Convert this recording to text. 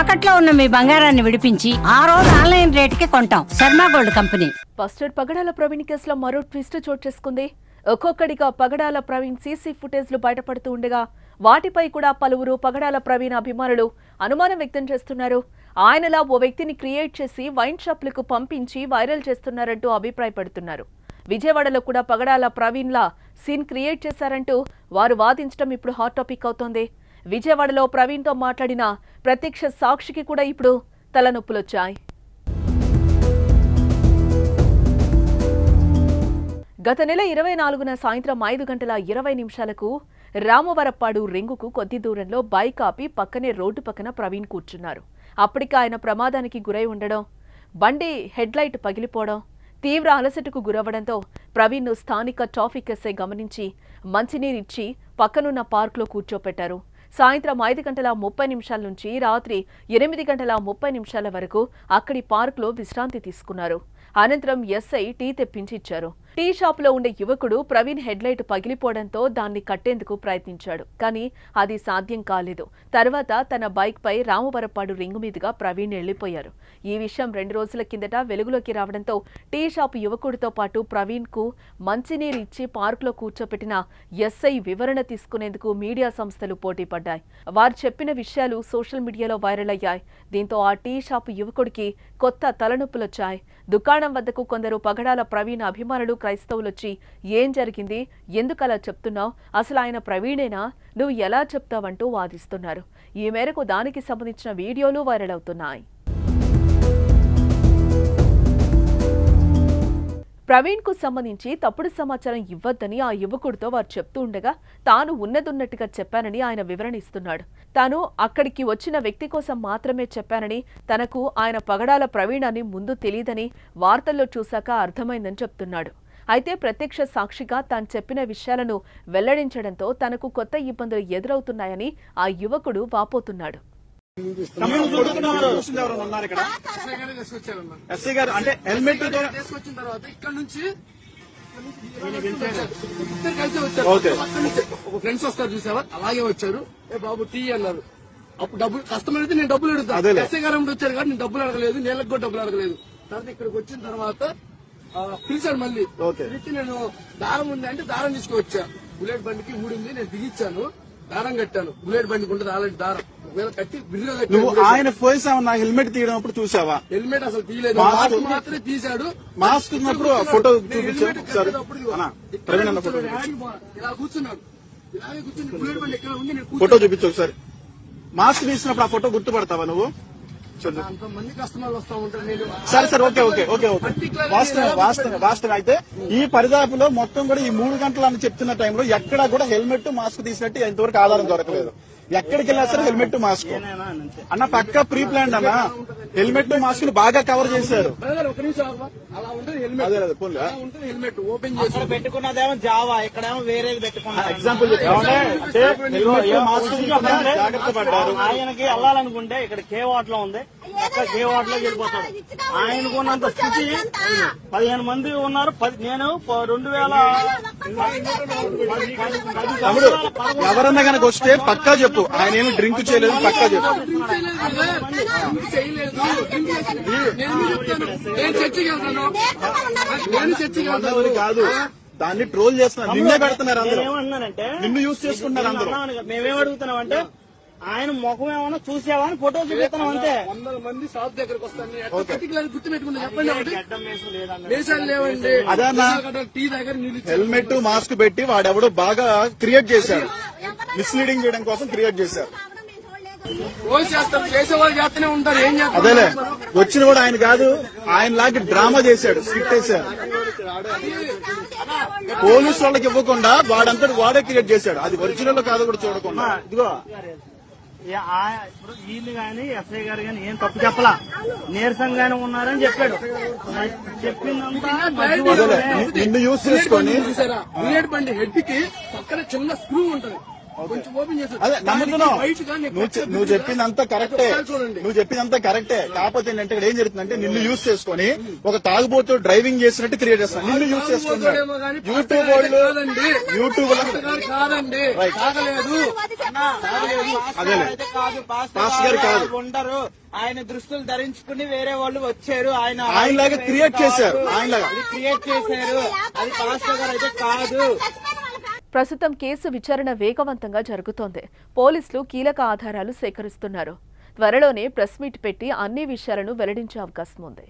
తాకట్లో ఉన్న మీ బంగారాన్ని విడిపించి ఆ రోజు ఆన్లైన్ రేటుకి కొంటాం. Sharma gold company. Pastor Pagadala Praveen కేసులో మరో ట్విస్ట్ చోటు చేసుకుంది. ఒక్కొక్కడిగా పగడాల ప్రవీణ్ సీసీ ఫుటేజ్లు బయటపడుతూ ఉండగా వాటిపై కూడా పలువురు పగడాల ప్రవీణ్ అభిమానులు అనుమానం వ్యక్తం చేస్తున్నారు. ఆయనలా ఓ వ్యక్తిని క్రియేట్ చేసి వైన్ షాప్లకు పంపించి వైరల్ చేస్తున్నారంటూ అభిప్రాయపడుతున్నారు. విజయవాడలో కూడా పగడాల ప్రవీణ్లా సీన్ క్రియేట్ చేశారంటూ వారు వాదించడం ఇప్పుడు హాట్ టాపిక్ అవుతోంది. విజయవాడలో ప్రవీణ్తో మాట్లాడిన ప్రత్యక్ష సాక్షికి కూడా ఇప్పుడు తలనొప్పులొచ్చాయి. గత నెల ఇరవై నాలుగున సాయంత్రం ఐదు గంటల ఇరవై నిమిషాలకు రామవరప్పాడు రింగుకు కొద్ది దూరంలో బైక్ ఆపి పక్కనే రోడ్డు పక్కన ప్రవీణ్ కూర్చున్నారు. అప్పటికి ఆయన ప్రమాదానికి గురై ఉండడం బండి హెడ్లైట్ పగిలిపోవడం తీవ్ర అలసటకు గురవ్వడంతో ప్రవీణ్ను స్థానిక ట్రాఫిక్ ఎస్ఐ గమనించి మంచినీరిచ్చి పక్కనున్న పార్కులో కూర్చోపెట్టారు. సాయంత్రం ఐదు గంటల ముప్పై నిమిషాల నుంచి రాత్రి ఎనిమిది గంటల ముప్పై నిమిషాల వరకు అక్కడి పార్కులో విశ్రాంతి తీసుకున్నారు. అనంతరం ఎస్ఐ టీ తెప్పించి ఇచ్చారు. టీ షాప్లో ఉండే యువకుడు ప్రవీణ్ హెడ్లైట్ పగిలిపోవడంతో దాన్ని కట్టేందుకు ప్రయత్నించాడు. కానీ అది సాధ్యం కాలేదు. తర్వాత తన బైక్ పై రామవరపాడు రింగు మీదుగా ప్రవీణ్ వెళ్ళిపోయారు ఈ విషయం రెండు రోజుల కిందట వెలుగులోకి రావడంతో టీ షాప్ యువకుడితో పాటు ప్రవీణ్కు మంచినీరు ఇచ్చి పార్కులో కూర్చోపెట్టిన ఎస్ఐ వివరణ తీసుకునేందుకు మీడియా సంస్థలు పోటీ పడ్డాయి. వారు చెప్పిన విషయాలు సోషల్ మీడియాలో వైరల్ అయ్యాయి. దీంతో ఆ టీ షాప్ యువకుడికి కొత్త తలనొప్పులొచ్చాయి. దుకాణం వద్దకు కొందరు పగడాల ప్రవీణ్ అభిమానులు క్రైస్తవులు వచ్చి ఏం జరిగింది? ఎందుకు అలా చెప్తున్నావు? అసలు ఆయన ప్రవీణేనా? నువ్వు ఎలా చెప్తావంటూ వాదిస్తున్నారు. ఈ మేరకు దానికి సంబంధించిన వీడియోలు వైరల్ అవుతున్నాయి. ప్రవీణ్కు సంబంధించి తప్పుడు సమాచారం ఇవ్వద్దని ఆ యువకుడితో వారు చెప్తూ ఉండగా తాను ఉన్నదున్నట్టుగా చెప్పానని ఆయన వివరణ ఇస్తున్నాడు. తాను అక్కడికి వచ్చిన వ్యక్తి కోసం మాత్రమే చెప్పానని తనకు ఆయన పగడాల ప్రవీణ్ అని ముందు తెలియదని వార్తల్లో చూశాక అర్థమైందని చెప్తున్నాడు. అయితే ప్రత్యక్ష సాక్షిగా తాను చెప్పిన విషయాలను వెల్లడించడంతో తనకు కొత్త ఇబ్బందులు ఎదురవుతున్నాయని ఆ యువకుడు వాపోతున్నాడు. అంటే హెల్మెట్ తీసుకొచ్చిన తర్వాత ఇక్కడ నుంచి ఫ్రెండ్స్ వస్తారు చూసావా? అలాగే వచ్చారు. ఏ బాబు టీ అన్నారు. అప్పుడు డబ్బులు కస్టమర్ అయితే నేను డబ్బులు అడుగుతాను. ఎస్ఐ గారు వచ్చారు కాబట్టి నేను డబ్బులు అడగలేదు. నీళ్ళకి కూడా డబ్బులు అడగలేదు. తర్వాత ఇక్కడికి వచ్చిన తర్వాత పిలిచాడు మళ్ళీ. ఓకే. పిలిచి నేను దారం ఉంది అంటే దారం తీసుకువచ్చా. బుల్లెట్ బండికి ఊడింది నేను దిగిచ్చాను. దారం కట్టాను. బుల్లెట్ బండికి ఉంటుంది అలాంటి దారం. ఒకవేళ కట్టి ఆయన ఫేస్ ఏమన్నా హెల్మెట్ తీయడం అప్పుడు చూసావా? హెల్మెట్ అసలు తీయలేదు. మాస్క్ మాత్రమే తీశాడు. మాస్క్ ఉన్నప్పుడు ఆ ఫోటో ఇలా కూర్చున్నాడు. ఇలాగే కూర్చుని బుల్లెట్ బండి ఎక్కడ ఉంది? ఫోటో. చూపించు ఒకసారి. మాస్క్ తీసినప్పుడు ఆ ఫోటో గుర్తుపడతావా నువ్వు? సరే సరే ఓకే ఓకే ఓకే ఓకే. వాస్తవం వాస్తవం వాస్తవం. అయితే ఈ పరిదాపులో మొత్తం కూడా ఈ మూడు గంటలు అని చెప్తున్న టైంలో ఎక్కడా కూడా హెల్మెట్ మాస్క్ తీసినట్టు ఇంతవరకు ఆధారం దొరకలేదు. ఎక్కడికి వెళ్ళినా సరే హెల్మెట్ మాస్క్. అన్న పక్క ప్రీ ప్లాన్ అన్న హెల్మెట్ మాస్క్ బాగా కవర్ చేశారు. హెల్మెట్. హెల్మెట్ ఓపెన్ చేసి పెట్టుకున్నదేమో జావా ఇక్కడేమో వేరేది పెట్టుకున్నారు. ఎగ్జాంపుల్ జాగ్రత్త పడ్డారు. ఆయనకి వెళ్ళాలనుకుంటే ఇక్కడ కే వాట్లో ఉంది. అక్కడ కే వాట్లో వెళ్ళిపోతాడు? ఆయనకున్నంత స్థితి పదిహేను మంది ఉన్నారు. పది నేను రెండు వేల తమ్ముడు ఎవరన్నా కనుక వస్తే పక్కా చెప్పు. ఆయన ఏమి డ్రింక్ చేయలేదు పక్కా చెప్పు. చేయలేదు నేను చర్చికి వెళ్తాను. నేను కాదు. దాన్ని ట్రోల్ చేస్తున్నారు. నిన్నే పెడుతున్నారు అందరూ. నేనేమన్నానంటే నిన్ను యూజ్ చేసుకుంటున్నారు అందరూ. మేమేం అడుగుతున్నాం అంటే ఆయన ముఖం ఏమన్నా చూసావా అని ఫోటో చూపిస్తున్నాం అంతే. వందల మంది షాప్ దగ్గరకు వస్తాను. పర్టికులర్ గుర్తు పెట్టుకుంటా చెప్పండి లేవండి. టీ దగ్గర. హెల్మెట్ మాస్క్ పెట్టి వాడెవడో బాగా క్రియేట్ చేశాడు. మిస్లీడింగ్ చేయడం కోసం క్రియేట్ చేశారు రోజు చేస్తారు చేసేవాళ్ళు చేస్తూనే ఉంటారు ఏం చేస్తారు? అదేలే వచ్చిన కూడా ఆయన కాదు ఆయన లాగా డ్రామా చేశాడు స్క్రిప్ట్ వేశాడు. పోలీసు వాళ్ళకి ఇవ్వకుండా వాడంతటి వాడే క్రియేట్ చేశాడు. అది ఒరిజినల్ కాదు కూడా చూడకుండా. ఇదిగో వీళ్ళు గాని ఎస్ఐ గారు గాని ఏం తప్పు చెప్పలా? నీరసంగానే ఉన్నారని చెప్పాడు. చెప్పిందంతా మధ్య అదేలే వరకే. ని- నిన్ను యూజ్ బుల్లెట్ చేసుకొని బండి చూసారా? బుల్లెట్ బండి హెడ్కి పక్కన చిన్న స్క్రూ ఉంటది. కొంచెం ఓపెన్ చేసి అదే నమ్ముతున్నావు నువ్వు చెప్పిందంతా కరెక్టే నువ్వు చెప్పిందంతా కరెక్టే కాకపోతే ఏంటంటే ఇక్కడ ఏం జరుగుతుందంటే నిన్ను యూజ్ చేసుకొని ఒక తాగుబోతు డ్రైవింగ్ చేసినట్టు క్రియేట్ చేస్తాను నిన్ను యూజ్ కానీ యూట్యూబ్ వాళ్ళు యూట్యూబ్ పాస్టర్ గారు కాదండి. తాగలేదు కాదు గారు. ఉండరు ఆయన దుస్తులు ధరించుకుని వేరే వాళ్ళు వచ్చారు ఆయన ఆయనలాగా క్రియేట్ చేశారు ఆయనలాగా అది క్రియేట్ చేశారు అది పాస్టర్ గారు అయితే కాదు ప్రస్తుతం కేసు విచారణ వేగవంతంగా జరుగుతోంది. పోలీసులు కీలక ఆధారాలు సేకరిస్తున్నారు. త్వరలోనే ప్రెస్ మీట్ పెట్టి అన్ని విషయాలను వెల్లడించే అవకాశం ఉంది.